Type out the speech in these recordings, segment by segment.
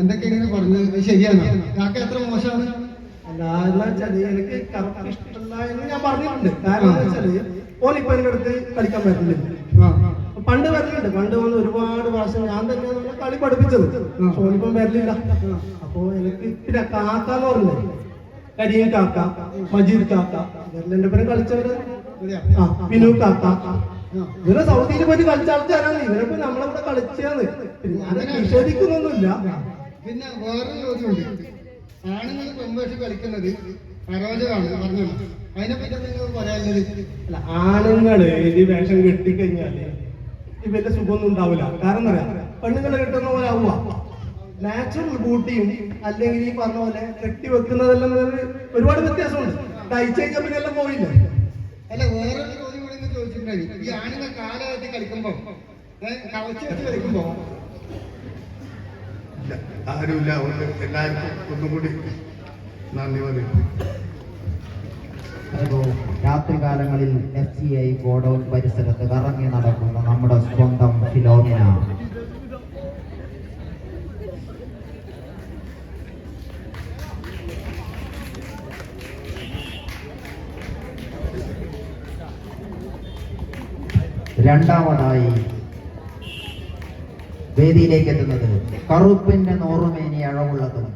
എന്തൊക്കെ ഇങ്ങനെ പറഞ്ഞത് ശരിയാണ്? കാക്ക എത്ര മോശമാണ്? എന്ന് എനിക്ക് കറക്റ്റ് ഇഷ്ടമല്ല എന്ന് ഞാൻ പറഞ്ഞിട്ടുണ്ട്. കാരണം എന്താ വെച്ചാൽ ഓൻ ഇപ്പൊ എന്റെ അടുത്ത് കളിക്കാൻ പറ്റില്ല. പണ്ട് വരലുണ്ട് പണ്ട് വന്ന് ഒരുപാട് പ്രാവശ്യം ഞാൻ തന്നെ കളി പഠിപ്പിച്ചത്. ഓനിപ്പം വരലില്ല അപ്പൊ എനിക്ക് പിന്നെ കാക്കാന്ന് പറഞ്ഞു കരിയൻ കാക്ക മജീദ് കാക്ക വരലിന്റെ പേര് കളിച്ചവര്. ആ വിനു കാക്ക. ഇവരെ സൗദിയിൽ പോയിട്ട് കളിച്ച ആൾക്കാരാണ്. ഇവരൊക്കെ നമ്മളെ കൂടെ പിന്നെ ഞാൻ നിഷേധിക്കുന്നൊന്നുമില്ല പിന്നെ വേറൊരു ചോദ്യമുണ്ട്. ആണുങ്ങൾ പെൺവേഷം കളിക്കുന്നത് അരോചകമാണ് പറഞ്ഞു അതിനെ പറ്റി നിങ്ങൾ പറയാനുള്ളത്? അല്ല ആണുങ്ങൾ ഈ വേഷം കെട്ടിക്കഴിഞ്ഞാൽ ഇവന്റെ സുഖമൊന്നും ഉണ്ടാവില്ല. കാരണം പറയാ പെണ്ണുങ്ങളെ കെട്ടുന്ന പോലെ ആവുക. നാച്ചുറൽ ബൂട്ടിയും അല്ലെങ്കിൽ ഈ പറഞ്ഞ പോലെ കെട്ടി വെക്കുന്നതെല്ലാം ഒരുപാട് വ്യത്യാസമുണ്ട്. തയ്ച്ചു കഴിഞ്ഞാൽ പിന്നെ എല്ലാം പോയില്ലേ അല്ല വേറൊരു ചോദ്യം കൂടി ചോദിച്ചിട്ടുണ്ടായിരുന്നു. ചോദിച്ചിട്ടുണ്ടായി ഈ ആണുങ്ങൾ കാലമായിട്ട് കളിക്കുമ്പോ കളിച്ചു വെച്ച് കളിക്കുമ്പോ ആരുമില്ല അവർക്ക് എല്ലാവർക്കും ഒന്നും കൂടി നന്ദി പറയുന്നു. രാത്രികാലങ്ങളിൽ എഫ് സി ഐ ഗോഡൌൺ പരിസരത്ത് കറങ്ങി നടക്കുന്ന നമ്മുടെ സ്വന്തം ഫിലോമിന. രണ്ടാമതായി വേദിയിലേക്ക് എത്തുന്നത് കറുപ്പിന്റെ നോറുമേനി അഴവുള്ളതും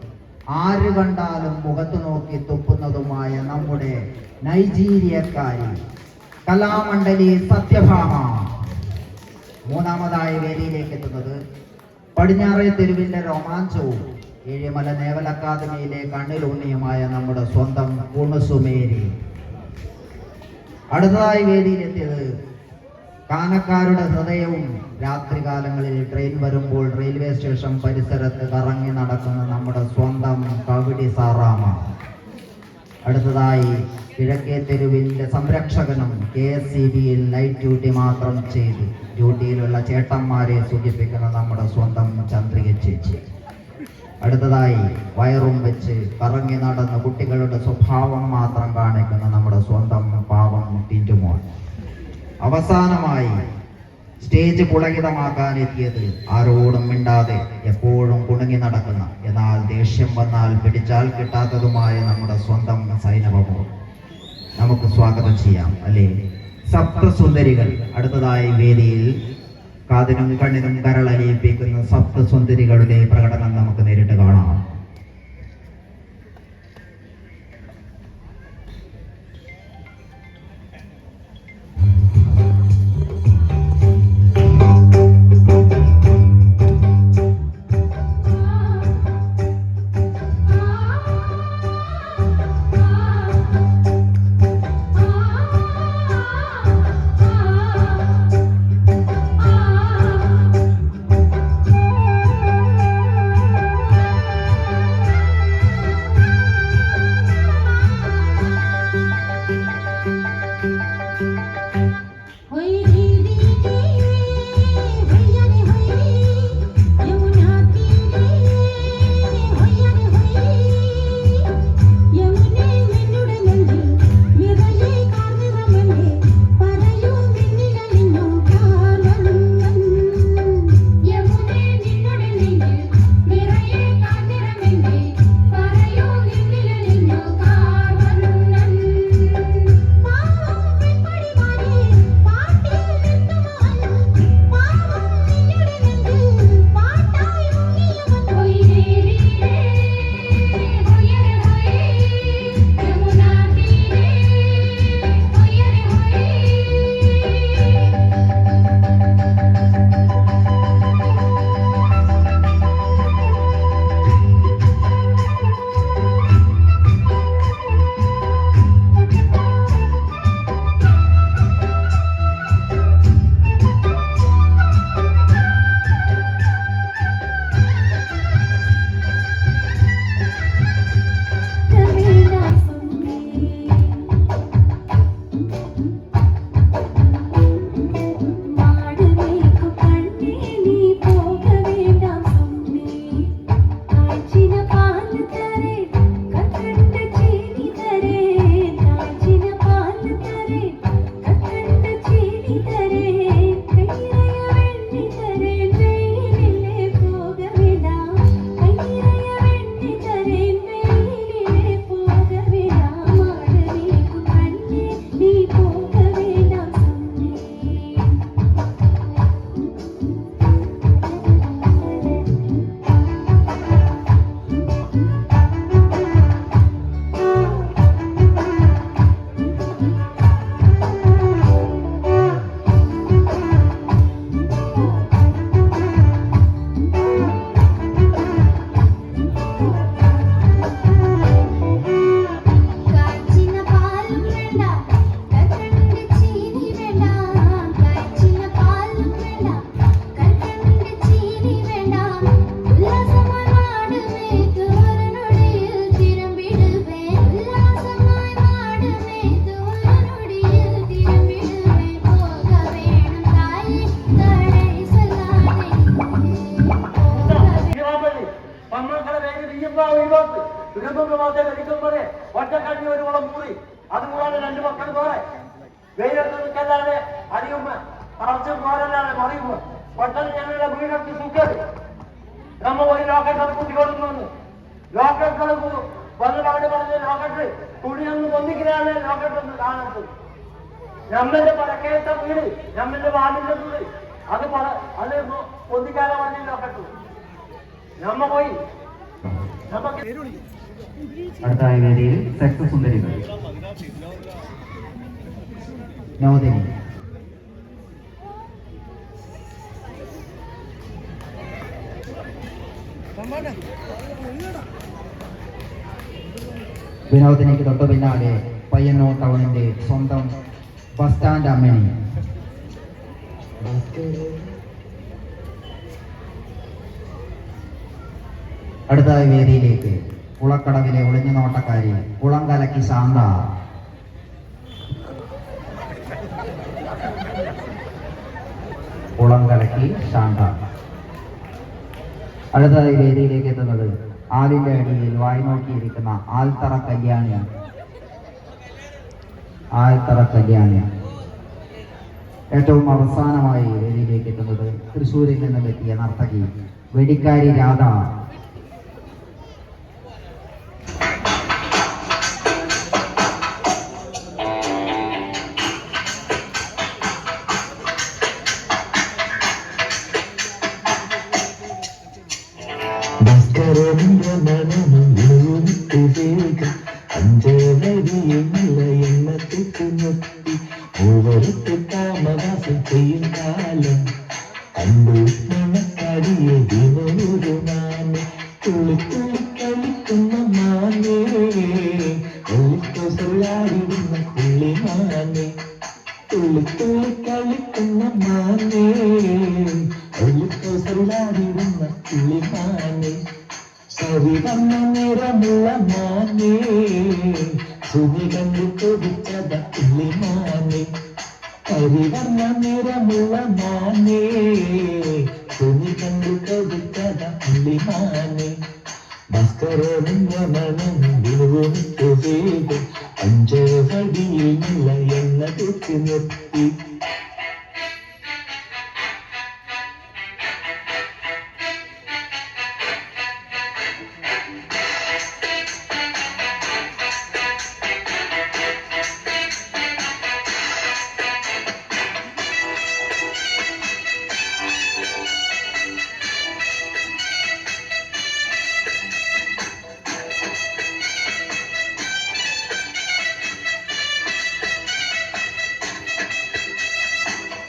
ആര് കണ്ടാലും മുഖത്ത് നോക്കി തുപ്പുന്നതുമായ നമ്മുടെ നൈജീരിയക്കാരി കലാമണ്ഡലി സത്യഭാമ. മൂന്നാമതായി വേദിയിലേക്ക് എത്തുന്നത് പടിഞ്ഞാറേ തെരുവിന്റെ രോമാഞ്ചവും ഏഴിമല നേവൽ അക്കാദമിയിലെ കണ്ണിലൂന്നിയുമായ നമ്മുടെ സ്വന്തം കുണുസുമേരി അടുത്തതായി വേദിയിലെത്തിയത് കാനക്കാരുടെ ഹൃദയവും രാത്രികാലങ്ങളിൽ ട്രെയിൻ വരുമ്പോൾ റെയിൽവേ സ്റ്റേഷൻ പരിസരത്ത് കറങ്ങി നടക്കുന്ന നമ്മുടെ സ്വന്തം കവിടി സാറാമ. അടുത്തതായി കിഴക്കേ തെരുവിന്റെ സംരക്ഷകനും കെ എസ് സി ബിയിൽ നൈറ്റ് ഡ്യൂട്ടി മാത്രം ചെയ്ത് ഡ്യൂട്ടിയിലുള്ള ചേട്ടന്മാരെ സൂചിപ്പിക്കുന്ന നമ്മുടെ സ്വന്തം ചന്ദ്രിക ചേച്ചി. അടുത്തതായി വയറും വെച്ച് കറങ്ങി നടന്ന് കുട്ടികളുടെ സ്വഭാവം മാത്രം കാണിക്കുന്ന നമ്മുടെ സ്വന്തം അവസാനമായി സ്റ്റേജ് പുളകിതമാക്കാൻ എത്തിയത് ആരോടും മിണ്ടാതെ എപ്പോഴും കുണുങ്ങി നടക്കുന്ന എന്നാൽ ദേഷ്യം വന്നാൽ പിടിച്ചാൽ കിട്ടാത്തതുമായ നമ്മുടെ സ്വന്തം സൈനവമോ നമുക്ക് സ്വാഗതം ചെയ്യാം അല്ലേ? സപ്തസുന്ദരികൾ അടുത്തതായി വേദിയിൽ കാതിനും കണ്ണിനും കരളലിയിപ്പിക്കുന്ന സപ്തസുന്ദരികളുടെ പ്രകടനം നമുക്ക് നേരിട്ട് കാണാം. വീയുമ്പോ ഒഴിവാക്ക് മാത്രമേ വലിക്കുമ്പോഴേ ഒറ്റക്കണ്ണി ഒരു കുളം മൂടി അതുകൂടാതെ രണ്ട് മക്കൾ പോരെ. വെയിലത്ത് നിൽക്കല്ലാതെ അടിയുമ്പോ തറച്ചും പോരല്ലാതെ മറിയുമ്പോ. പെട്ടെന്ന് ഞങ്ങളുടെ വീടൊക്കെ സുഖത് നമ്മ ഒരു ലോക്കറ്റ് കുട്ടി കൊടുക്കുന്നു ലോക്കറ്റുകൾ വന്നിട്ട് അവിടെ പറഞ്ഞ ലോക്കറ്റ് തുണിയൊന്ന് പൊന്നിക്കലാണ് ലോക്കറ്റ് ഒന്ന് കാണുന്നത് നമ്മന്റെ പടക്കേറ്റ വീട് നമ്മന്റെ വാടിന്റെ വീട്. അത് അത് പൊന്നിക്കാതെ പറഞ്ഞ ലോക്കറ്റ്. നമ്മ പോയി അടുത്തായ വേദിയിൽ സെക്സ് സുന്ദരികൾ നവദിനി വിനോദിനിക്ക് തൊട്ടു പിന്നാലെ പയ്യന്നൂർ ടൗണിന്റെ സ്വന്തം ബസ് സ്റ്റാൻഡ് അമ്മിണി. അടുത്തായ വേദിയിലേക്ക് കുളക്കടവിലെ ഒളിഞ്ഞു നോട്ടക്കാരി കുളം കലക്കി ശാന്ത. കുളം കലക്കി ശാന്ത. അടുത്തതായി വേദിയിലേക്ക് എത്തുന്നത് ആലിന്റെ അടിയിൽ വായി നോക്കിയിരിക്കുന്ന ആൽത്തറ കല്യാണി ആൽത്തറ കല്യാണി ഏറ്റവും അവസാനമായി വേദിയിലേക്ക് എത്തുന്നത് തൃശ്ശൂരിൽ നിന്നും എത്തിയ നർത്തകി വെടിക്കാരി രാധ. താമസം ചെയ്യും കാലം കണ്ടു മണക്കടിയെ ദിനമൊരു മാനെ. തുള്ളി തുള്ളി കളിക്കുന്ന മാനേ. ഒളിക്കൊസലാടിടുന്ന പുള്ളിമാനെ തുള്ളി തുള്ളി കളിക്കുന്ന മാനേ. ഒളിക്കൊസലാടിടുന്ന പുള്ളിമാനെ സരിവന്ന നിറമുള്ള മാനേ. സുനി കണ്ടു കൊതിച്ചത പുള്ളിമാനെ കരിവർണ നിറമുള്ള മാനേ തുണി കണ്ടു കൊതിച്ചത പുള്ളിമാനെ ഭാസ്കരനിന്റെ മനം വിനുവിട്ടു വേഗം അഞ്ചവടിയിൽ നില എണ്ണ തെറ്റി നിർത്തി.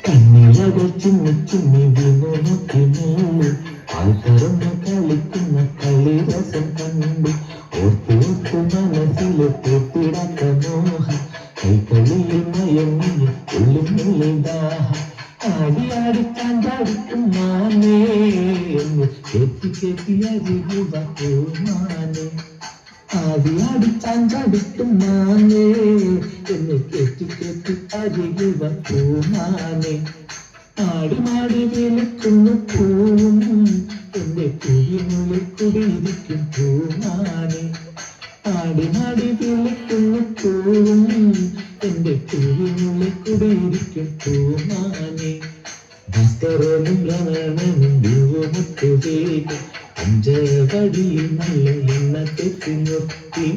കണ്ണിലകൾ ചിന്നി ചിന്നി വിനോക്കി നീളു ആൾക്കറന്ന് കളിക്കുന്ന കളിരസം കണ്ടു. ഓർത്തോർത്തു മനസ്സിലെ പൂത്തിടാത്ത മോഹ. കൈകളിയിൽ മയങ്ങിയ ഉള്ളിനുള്ളിൽ ദാഹ. ആടി ആടി ചാണ്ടാടിക്കും മാനേ എന്ന് കേട്ടി കേട്ടി അരികുക മാനേ. ആടിയാടി ചാഞ്ചാടിക്കും മാനേ എന്ന് കേട്ടി കേട്ടി അരികിൽ പൂമാനേ ആടി മാടി വിളിക്കുന്നു പൂവും. എന്റെ കുഴിനുള്ളിൽ കുടിയിരിക്കും പൂമാനെ ആടി മാടി വിളിക്കുന്നു പൂവും. എന്റെ കുഴിനുള്ളിൽ കുടിയിരിക്കും പൂമാനെ ഭാസ്കരനും രമണനും ദൈവമൊത്തു വേഗം അഞ്ചവടിയിൽ നല്ല എണ്ണ തെറ്റി